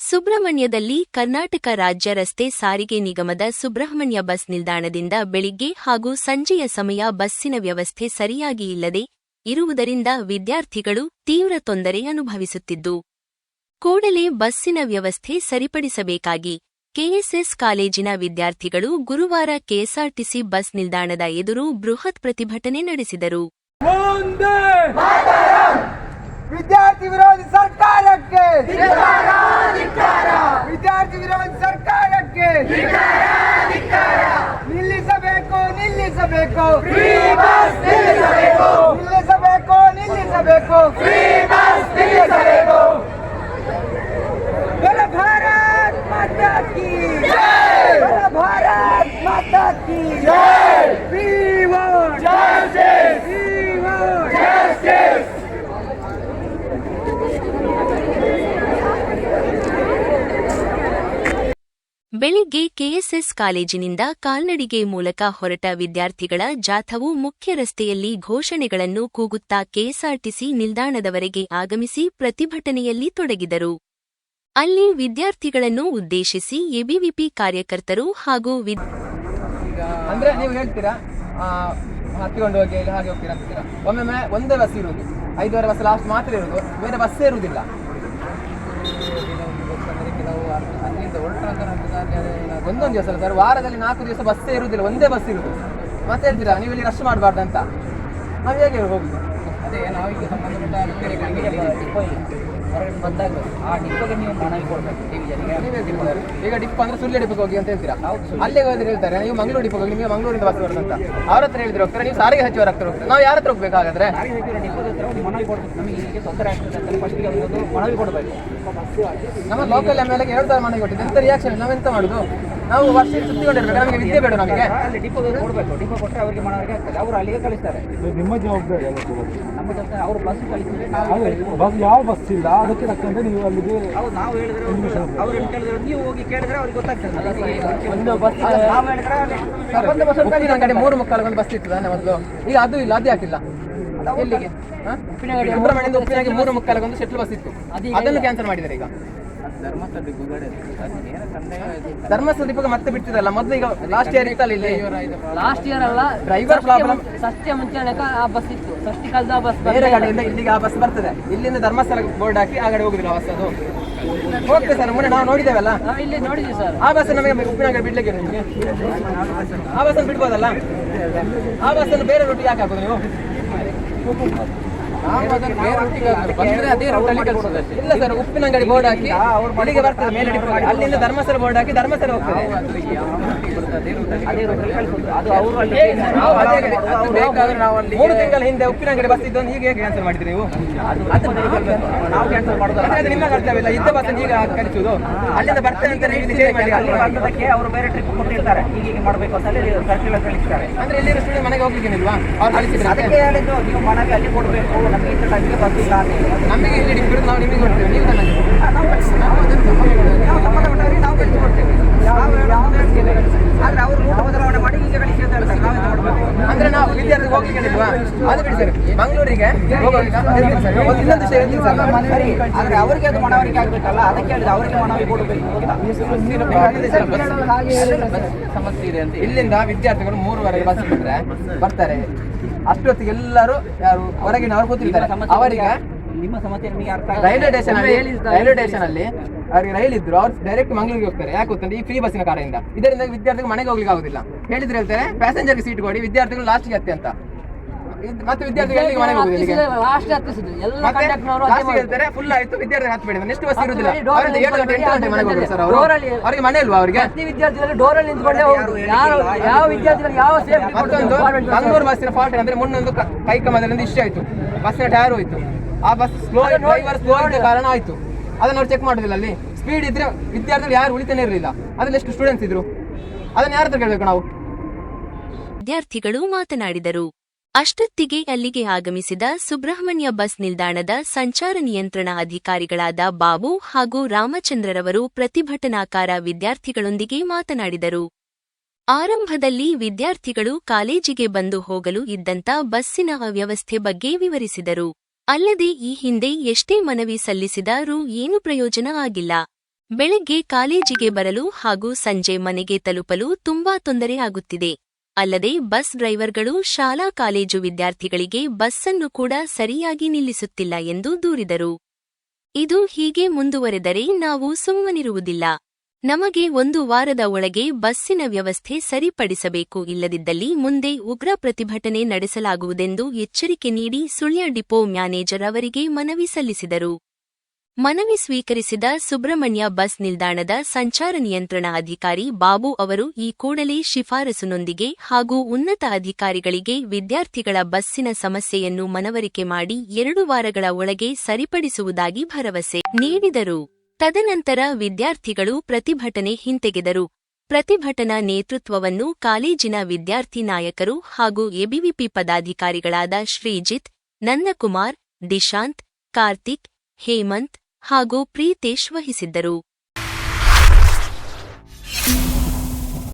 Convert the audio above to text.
ಸುಬ್ರಹ್ಮಣ್ಯದಲ್ಲಿ ಕರ್ನಾಟಕ ರಾಜ್ಯ ರಸ್ತೆ ಸಾರಿಗೆ ನಿಗಮದ ಸುಬ್ರಹ್ಮಣ್ಯ ಬಸ್ ನಿಲ್ದಾಣದಿಂದ ಬೆಳಿಗ್ಗೆ ಹಾಗೂ ಸಂಜೆಯ ಸಮಯ ಬಸ್ಸಿನ ವ್ಯವಸ್ಥೆ ಸರಿಯಾಗಿ ಇಲ್ಲದೆ ಇರುವುದರಿಂದ ವಿದ್ಯಾರ್ಥಿಗಳು ತೀವ್ರ ತೊಂದರೆ ಅನುಭವಿಸುತ್ತಿದ್ದು, ಕೂಡಲೇ ಬಸ್ಸಿನ ವ್ಯವಸ್ಥೆ ಸರಿಪಡಿಸಬೇಕಾಗಿ ಕೆಎಸ್ಎಸ್ ಕಾಲೇಜಿನ ವಿದ್ಯಾರ್ಥಿಗಳು ಗುರುವಾರ ಕೆಎಸ್ಆರ್ಟಿಸಿ ಬಸ್ ನಿಲ್ದಾಣದ ಎದುರು ಬೃಹತ್ ಪ್ರತಿಭಟನೆ ನಡೆಸಿದರು. ವಿದ್ಯಾರ್ಥಿ ವಿರೋಧಿ ಸರ್ಕಾರಕ್ಕೆ ವಿದ್ಯಾರ್ಥಿ ವಿರೋಧಿ ಸರ್ಕಾರಕ್ಕೆ ನಿಲ್ಲಿಸಬೇಕು ನಿಲ್ಲಿಸಬೇಕು. ನಿಲ್ಲಿಸಬೇಕು. ನಿಲ್ಲಿಸಬೇಕು ಬೆಳಿಗ್ಗೆ ಕೆಎಸ್ಎಸ್ ಕಾಲೇಜಿನಿಂದ ಕಾಲ್ನಡಿಗೆ ಮೂಲಕ ಹೊರಟ ವಿದ್ಯಾರ್ಥಿಗಳ ಜಾಥವು ಮುಖ್ಯ ರಸ್ತೆಯಲ್ಲಿ ಘೋಷಣೆಗಳನ್ನು ಕೂಗುತ್ತಾ ಕೆಎಸ್ಆರ್ಟಿಸಿ ನಿಲ್ದಾಣದವರೆಗೆ ಆಗಮಿಸಿ ಪ್ರತಿಭಟನೆಯಲ್ಲಿ ತೊಡಗಿದರು. ಅಲ್ಲಿ ವಿದ್ಯಾರ್ಥಿಗಳನ್ನು ಉದ್ದೇಶಿಸಿ ಎಬಿವಿಪಿ ಕಾರ್ಯಕರ್ತರು ಹಾಗೂ ಹತ್ತಿಕೊಂಡು ಹೋಗಿ ಹಾಗೆ ಹೋಗ್ತೀರಾ ಒಮ್ಮೆ ಒಂದೇ ಬಸ್ ಇರುವುದು. ಐದುವರೆ ಬಸ್ ಲಾಸ್ಟ್ ಮಾತ್ರ ಇರುವುದು. ಬೇರೆ ಬಸ್ ಇರುವುದಿಲ್ಲ ಒಂದೊಂದು ದಿವಸ ಅಲ್ಲ ಸರ್, ವಾರದಲ್ಲಿ ನಾಲ್ಕು ದಿವಸ ಬಸ್ಸೇ ಇರುವುದಿಲ್ಲ, ಒಂದೇ ಬಸ್ ಇರುವುದು. ಮತ್ತೆ ಹೇಳ್ತೀರಾ, ನೀವು ಇಲ್ಲಿ ರಶ್ ಮಾಡಬಾರ್ದು ಅಂತ? ನಾವು ಹೇಗೆ ಹೋಗುದು? ಅದೇ ಇಲ್ಲ ಹೊರಗಡೆ ಬಂದಾಗ ಆ ಡಿಪ್ಪಗೆ ನೀವು ಮನವಿ ಕೊಡಬೇಕು ಡಿವಿಷನ್ಗೆ ಡಿಪೋ ಈಗ ಡಿಪ್ ಅಂದ್ರೆ ಸುಳ್ಯ ಡಿಪ್ಪಗೆ ಹೋಗಿ ಅಂತ ಹೇಳ್ತೀರಾ? ಅಲ್ಲೇ ಹೋದ್ರೆ ಹೇಳ್ತಾರೆ ನೀವು ಮಂಗಳೂರು ಡಿಪ್ಪಗೆ ಹೋಗಿ ನೀವು ಮಂಗಳೂರಿಂದ ಬಸ್ ಬರೋದು ಅಂತ. ಅವ್ರ ಹತ್ರ ಹೇಳಿದ್ರೆ ಹೋಗ್ತಾರೆ ನೀವು ಸಾರಿಗೆ ಸಚಿವರ ಹತ್ರ ಹೋಗ್ತಾರೆ? ನಾವು ಯಾರ ಹತ್ರ ಹೋಗ್ಬೇಕು ಹಾಗಾದ್ರೆ? ಮನವಿ ಕೊಡ್ಬೇಕು. ನಮಗೆ ಹೀಗೆ ತೊಂದರೆ ಆಗ್ತದೆ ಅಂತ ಫಸ್ಟಿಗೆ ಒಂದು ಮನವಿ ಕೊಡಬೇಕು. ನಮ್ಮ ಲೋಕಲ್ ಎಂ ಎಲ್ ಎರಡು ಸಾವಿರ ಮನೆಗೆ ಕೊಟ್ಟಿದ್ದು ಎಂತ ರಿಯಾಕ್ಷನ್ ನಾವೆಂತ ಮಾಡುದು? ನಾವು ವರ್ಷ ಸುತ್ತಿಕೊಂಡಿರ್ಬೇಕು. ನಮಗೆ ವಿದ್ಯೆ ಬೇಡ ನಮಗೆ. ಅಲ್ಲಿ ಡಿಪೋದ ಕೊಡಬೇಕು ಡಿಪೋ ಕೊಟ್ಟರೆ ಅವರಿಗೆ ಮನವರಿಗೆ ಆಗ್ತದೆ. ಅವರು ಅಲ್ಲಿಗೆ ಕಳಿಸ್ತಾರೆ. ನಿಮ್ಮ ಜವಾಬ್ದಾರಿ ನಮ್ಮ ಜೊತೆ ಅವರು ಬಸ್ ಕಳಿಸಿದ್ರೆ ನಾವು ಬಸ್ ಯಾವ ಬಸ್ ಇಲ್ಲ ಅದಕ್ಕೆ ತಕ್ಕಂತೆ ನೀವು ಅಲ್ಲಿಗೆ ಹೌದು ನಾವು ಹೇಳಿದ್ರೆ ಅವ್ರು ಏನು ಕೇಳಿದ್ರೆ ನೀವು ಹೋಗಿ ಕೇಳಿದ್ರೆ ಅವ್ರಿಗೆ ಗೊತ್ತಾಗ್ತದೆ. ಒಂದು ಬಸ್ ನಾವು ಹೇಳಿದ್ರೆ ಅಲ್ಲಿ ಒಂದು ಬಸ್ ಉಪ್ಪಿನ ಕಡೆ ಮೂರು ಮುಕ್ಕಾಲು ಒಂದು ಬಸ್ ಇತ್ತು ಮೊದಲು. ಈಗ ಅದು ಇಲ್ಲ ಅದು ಯಾಕಿಲ್ಲ ಎಲ್ಲಿಗೆ? ಸುಬ್ರಹ್ಮಣ್ಯದಿಂದ ಉಪ್ಪಿನಾಗೆ ಮೂರು ಮುಕ್ಕಾಲು ಒಂದು ಶೆಟ್ಲ್ ಬಸ್ ಇತ್ತು. ಅದನ್ನು ಕ್ಯಾನ್ಸಲ್ ಮಾಡಿದ್ದಾರೆ ಈಗ. ಧರ್ಮಸ್ಥಳ ಡಿಪೋಗೆ ಮತ್ತೆ ಬಿಟ್ಟಿದಲ್ಲ ಮೊದಲು ಈಗ ಲಾಸ್ಟ್ ಇಯರ್ ಇತ್ತಲ್ಲ ಇಲ್ಲಿ? ಲಾಸ್ಟ್ ಇಯರ್ ಅಲ್ಲ ಡ್ರೈವರ್ ಪ್ರಾಬ್ಲಮ್ ಸತ್ಯ ಮುಂಚೆ ಆ ಬಸ್ ಇತ್ತು. ಬಸ್ ಬೇರೆ ಕಡೆಯಿಂದ ಇಲ್ಲಿಗೆ ಆ ಬಸ್ ಬರ್ತದೆ. ಇಲ್ಲಿಂದ ಧರ್ಮಸ್ಥಳ ಬೋರ್ಡ್ ಹಾಕಿ ಆ ಕಡೆ ಹೋಗುದಿಲ್ಲ ಬಸ್ ಅದು. ಓಕೆ ಸರ್ ಮೊನ್ನೆ ನಾವು ನೋಡಿದ್ದೇವಲ್ಲ? ಇಲ್ಲಿ ನೋಡಿದ್ವಿ ಸರ್. ಆ ಬಸ್ ನಮಗೆ ಉಪ್ಪಿನಗರ ಬಿಡ್ಲಿಕ್ಕೆ ನಿಮಗೆ ಆ ಬಸ್ಸನ್ನು ಬಿಡ್ಬೋದಲ್ಲ? ಆ ಬಸ್ಸನ್ನು ಬೇರೆ ರೂಟಿಗೆ ಯಾಕೆ ಹಾಕೋದು ನೀವು? ಇಲ್ಲ ಸರ್ ಉಪ್ಪಿನಂಗಡಿ ಬೋರ್ಡ್ ಹಾಕಿ ಅಲ್ಲಿಗೆ ಬರ್ತದೆ ಮೇಲೆ ಅಲ್ಲಿಂದ ಧರ್ಮಸ್ಥಳ ಬೋರ್ಡ್ ಹಾಕಿ ಧರ್ಮಸ್ಥಳ ಹೋಗ್ತದೆ ಮೂರು ತಿಂಗಳ ಹಿಂದೆ ಉಪ್ಪಿನಂಗಡಿ ಬಸ್ ಇದ್ದು ಈಗ ಹೇಗೆ ಕ್ಯಾನ್ಸಲ್ ಮಾಡಿದ್ರಿ ನೀವು? ನಾವು ಕ್ಯಾನ್ಸಲ್ ಮಾಡೋದು ನಿಮ್ಮ ಕರ್ತವ್ಯ ಇಲ್ಲ ಇದ್ದ ಬಸ್ ಈಗ ಕಳಿಸುದು ಅಲ್ಲಿಂದ ಬರ್ತೇನೆ ಅಂತ ಹೇಳಿ ಚೇಂಜ್ ಮಾಡಿ ಅಲ್ಲಿ ಬಂದದಕ್ಕೆ ಅವರು ಬೇರೆ ಟ್ರಿಪ್ ಕೊಟ್ಟಿರ್ತಾರೆ. ಹೀಗೆ ಮಾಡಬೇಕು ಅಂತ ಹೇಳಿ ಸರ್ಕ್ಯುಲರ್ ಕಳಿಸ್ತಾರೆ. ಅಂದ್ರೆ ಇಲ್ಲಿ ಸ್ಟೂಡೆಂಟ್ ಮನೆಗೆ ಹೋಗ್ಲಿಕ್ಕೆ ಇಲ್ವಾ ಅವ್ರು ಕಳಿಸಿದ್ರೆ ಅದಕ್ಕೆ ಹೇಳಿದ್ದು ನೀವು ಮನೆಗೆ ಅಲ್ಲಿ ಕೊಡಬೇಕು ನಮಗೆ ಟೈಮ್ಗೆ ಅಂತ ಹೇಳಿ. ನಮಗೆ ಇಲ್ಲಿ ಡಿಫ್ರೆಂಟ್ ನಾವು ನಿಮಗೆ ಕೊಡ್ತೇವೆ ನೀವು ನನಗೆ ನಾವು ನಾವು ಕಳಿಸಿಕೊಡ್ತೇವೆ ನಾವು ಹೇಳ್ತೇವೆ. ಆದರೆ ಅವರು ರೂಟ್ ಬದಲಾವಣೆ ಮಾಡಿ ಹೀಗೆ ಕಳಿಸಿ ಅಂತ ಹೇಳ್ತಾರೆ ನಾವೆಂತ ಮಾಡಬೇಕು ಅಂದ್ರೆ ನಾವು ವಿದ್ಯಾರ್ಥಿ ಅದು ಬಿಡಿ ಸರ್ ಮಂಗಳೂರಿಗೆ. ಇನ್ನೊಂದು ವಿಷಯ ಹೇಳ್ತೀನಿ ಸರ್. ಆದ್ರೆ ಅವರಿಗೆ ಅದು ಮನವರಿಕೆ ಆಗ್ಬೇಕಲ್ಲ ಅದಕ್ಕೆ ಹೇಳಿದ ಅವರಿಗೆ ಮನವಿ ಕೊಡಬೇಕು ಸಮಸ್ಯೆ ಇದೆ ಅಂತ. ಇಲ್ಲಿಂದ ವಿದ್ಯಾರ್ಥಿಗಳು ಮೂರುವರೆಗೆ ಬಸ್ ಬಿಟ್ರೆ ಬರ್ತಾರೆ. ಅಷ್ಟೊತ್ತಿಗೆ ಎಲ್ಲರೂ ಯಾರು ಹೊರಗಿನವರು ಕೂತಿರ್ತಾರೆ. ಅವರಿಗೆ ನಿಮ್ಮ ಸಮಸ್ಯೆ ನಿಮಗೆ ಅರ್ಥ ರೈಲ್ವೆ ಸ್ಟೇಷನ್ ಅಲ್ಲಿ ರೈಲ್ವೆ ಸ್ಟೇಷನ್ ಅಲ್ಲಿ ಅವ್ರಿಗೆ ರೈಲ್ ಇದ್ರು ಅವ್ರು ಡೈರೆಕ್ಟ್ ಮಂಗಳೂರಿಗೆ ಹೋಗ್ತಾರೆ. ಯಾಕೆ ಗೊತ್ತಂದ್ರೆ ಈ ಫ್ರೀ ಬಸ್ಸಿನ ಕಾರಣದಿಂದ ಇದರಿಂದ ವಿದ್ಯಾರ್ಥಿಗಳು ಮನೆಗೆ ಹೋಗ್ಲಿಕ್ಕೆ ಆಗುದಿಲ್ಲ. ಹೇಳಿದ್ರೆ ಹೇಳ್ತಾರೆ ಪ್ಯಾಸೆಂಜರ್ಗೆ ಸೀಟ್ ಕೊಡಿ ವಿದ್ಯಾರ್ಥಿಗಳು ಲಾಸ್ಟ್ಗೆ ಹತ್ತೆ ಅಂತ. ಮತ್ತೆ ವಿದ್ಯಾರ್ಥಿಗಳು ಎಲ್ಲಿಗೆ ಮನೆಗೆ ಹೋಗುದು ಇಲ್ಲಿಗೆ ಲಾಸ್ಟ್ ಹತ್ತಿಸಿದ್ರು. ಎಲ್ಲ ಕಂಡಕ್ಟರ್ನವರು ಲಾಸ್ಟಿಗೆ ಹೇಳ್ತಾರೆ ಫುಲ್ ಆಯ್ತು ವಿದ್ಯಾರ್ಥಿ ಹತ್ಬೇಡಿ ನೆಕ್ಸ್ಟ್ ಬಸ್ ಇರುದಿಲ್ಲ. ಹತ್ತು ಗಂಟೆ ಅವರಿಂದ ಏಳು ಗಂಟೆ ಎಂಟು ಗಂಟೆ ಮನೆಗೆ ಹೋಗ್ತಾರೆ ಸರ್ ಅವರು. ಅವರಿಗೆ ಮನೆ ಇಲ್ವಾ ಅವರಿಗೆ? ಪ್ರತಿ ವಿದ್ಯಾರ್ಥಿಗಳು ಡೋರಲ್ಲಿ ನಿಂತ್ಕೊಂಡೇ ಹೋಗುದು. ಯಾರು ಯಾವ ವಿದ್ಯಾರ್ಥಿಗಳು ಯಾವ ಸೇಫ್ಟಿ ಮತ್ತೊಂದು ಮಂಗಳೂರು ಬಸ್ಸಿನ ಫಾಲ್ಟ್ ಅಂದ್ರೆ ಮುನ್ನೊಂದು ಕ- ಕಮದಲ್ಲಿ ಇಷ್ಟ ಆಯ್ತು. ಬಸ್ಸಿನ ಟೈರ್ ಹೋಯ್ತು. ಆ ಬಸ್ ಸ್ಲೋ ಡ್ರೈವರ್ ಸ್ಲೋ ಇದ್ದ ಕಾರಣ ಆಯ್ತು. ಅದನ್ನ ಅವ್ರು ಚೆಕ್ ಮಾಡುದಿಲ್ಲ ಅಲ್ಲಿ. ಸ್ಪೀಡ್ ಇದ್ರೆ ವಿದ್ಯಾರ್ಥಿಗಳು ಯಾರು ಉಳಿತಾನೆ ಇರಲಿಲ್ಲ. ಅದ್ರಲ್ಲಿ ಎಷ್ಟು ಸ್ಟೂಡೆಂಟ್ಸ್ ಇದ್ರು? ಅದನ್ನ ಯಾರ ಹತ್ರ ಕೇಳಬೇಕು ನಾವು? ವಿದ್ಯಾರ್ಥಿಗಳು ಮಾತನಾಡಿದರು. ಅಷ್ಟೊತ್ತಿಗೆ ಅಲ್ಲಿಗೆ ಆಗಮಿಸಿದ ಸುಬ್ರಹ್ಮಣ್ಯ ಬಸ್ ನಿಲ್ದಾಣದ ಸಂಚಾರ ನಿಯಂತ್ರಣ ಅಧಿಕಾರಿಗಳಾದ ಬಾಬು ಹಾಗೂ ರಾಮಚಂದ್ರರವರು ಪ್ರತಿಭಟನಾಕಾರ ವಿದ್ಯಾರ್ಥಿಗಳೊಂದಿಗೆ ಮಾತನಾಡಿದರು. ಆರಂಭದಲ್ಲಿ ವಿದ್ಯಾರ್ಥಿಗಳು ಕಾಲೇಜಿಗೆ ಬಂದು ಹೋಗಲು ಇದ್ದಂತ ಬಸ್ಸಿನ ಅವ್ಯವಸ್ಥೆ ಬಗ್ಗೆ ವಿವರಿಸಿದರು. ಅಲ್ಲದೆ ಈ ಹಿಂದೆ ಎಷ್ಟೇ ಮನವಿ ಸಲ್ಲಿಸಿದರೂ ಏನು ಪ್ರಯೋಜನ ಆಗಿಲ್ಲ. ಬೆಳಗ್ಗೆ ಕಾಲೇಜಿಗೆ ಬರಲು ಹಾಗೂ ಸಂಜೆ ಮನೆಗೆ ತಲುಪಲು ತುಂಬಾ ತೊಂದರೆ ಆಗುತ್ತಿದೆ. ಅಲ್ಲದೆ ಬಸ್ ಡ್ರೈವರ್ಗಳು ಶಾಲಾ ಕಾಲೇಜು ವಿದ್ಯಾರ್ಥಿಗಳಿಗೆ ಬಸ್ಸನ್ನು ಕೂಡ ಸರಿಯಾಗಿ ನಿಲ್ಲಿಸುತ್ತಿಲ್ಲ ಎಂದು ದೂರಿದರು. ಇದು ಹೀಗೆ ಮುಂದುವರೆದರೆ ನಾವು ಸುಮ್ಮನಿರುವುದಿಲ್ಲ. ನಮಗೆ ಒಂದು ವಾರದ ಒಳಗೆ ಬಸ್ಸಿನ ವ್ಯವಸ್ಥೆ ಸರಿಪಡಿಸಬೇಕು. ಇಲ್ಲದಿದ್ದಲ್ಲಿ ಮುಂದೆ ಉಗ್ರ ಪ್ರತಿಭಟನೆ ನಡೆಸಲಾಗುವುದೆಂದು ಎಚ್ಚರಿಕೆ ನೀಡಿ ಸುಳ್ಯ ಡಿಪೋ ಮ್ಯಾನೇಜರ್ ಅವರಿಗೆ ಮನವಿ ಸಲ್ಲಿಸಿದರು. ಮನವಿ ಸ್ವೀಕರಿಸಿದ ಸುಬ್ರಹ್ಮಣ್ಯ ಬಸ್ ನಿಲ್ದಾಣದ ಸಂಚಾರ ನಿಯಂತ್ರಣ ಅಧಿಕಾರಿ ಬಾಬು ಅವರು ಈ ಕೂಡಲೇ ಶಿಫಾರಸುನೊಂದಿಗೆ ಹಾಗೂ ಉನ್ನತ ಅಧಿಕಾರಿಗಳಿಗೆ ವಿದ್ಯಾರ್ಥಿಗಳ ಬಸ್ಸಿನ ಸಮಸ್ಯೆಯನ್ನು ಮನವರಿಕೆ ಮಾಡಿ ಎರಡು ವಾರಗಳ ಒಳಗೆ ಸರಿಪಡಿಸುವುದಾಗಿ ಭರವಸೆ ನೀಡಿದರು. ತದನಂತರ ವಿದ್ಯಾರ್ಥಿಗಳು ಪ್ರತಿಭಟನೆ ಹಿಂತೆಗೆದರು. ಪ್ರತಿಭಟನಾ ನೇತೃತ್ವವನ್ನು ಕಾಲೇಜಿನ ವಿದ್ಯಾರ್ಥಿ ನಾಯಕರು ಹಾಗೂ ಎಬಿವಿಪಿ ಪದಾಧಿಕಾರಿಗಳಾದ ಶ್ರೀಜಿತ್, ನಂದಕುಮಾರ್, ದಿಶಾಂತ್, ಕಾರ್ತಿಕ್, ಹೇಮಂತ್ ಹಾಗೂ ಪ್ರೀತೇಶ್ ವಹಿಸಿದ್ದರು